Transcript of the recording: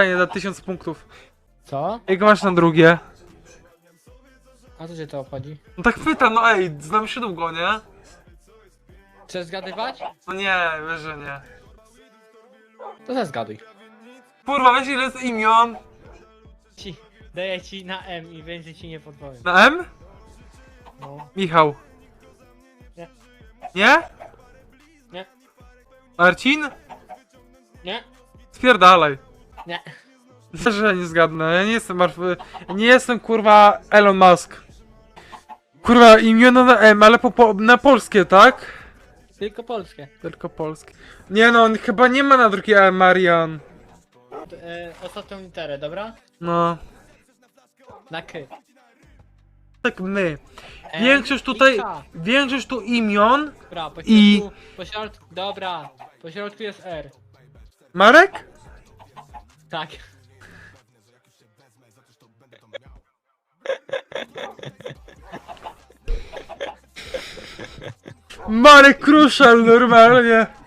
Fajnie, za 1000 punktów. Co? Jak masz na drugie? A co cię to obchodzi? No tak pytam, no ej, znam się długo, nie? Chcesz zgadywać? No nie, wiesz, że nie. To ze zgaduj. Kurwa, wiesz ile jest imion? Ci, daję ci na M i więcej ci nie podpowiem. Na M? No. Michał. Nie. Nie? Nie. Marcin? Nie? Spierdalaj. Nie. Że nie zgadnę, ja nie jestem Marf... Nie jestem kurwa Elon Musk. Kurwa, imiona na M, ale po, po, na polskie, tak? Tylko polskie. Tylko polskie. Nie no, on chyba nie ma na drugie M, Marian. E, ostatnią literę, dobra? No. Na K. Tak my. M Większość i tutaj, K. większość tu imion. Dobra, po I- środku, po środku, dobra, po środku jest R. Marek? Tak. Marek Kruszal, normalnie.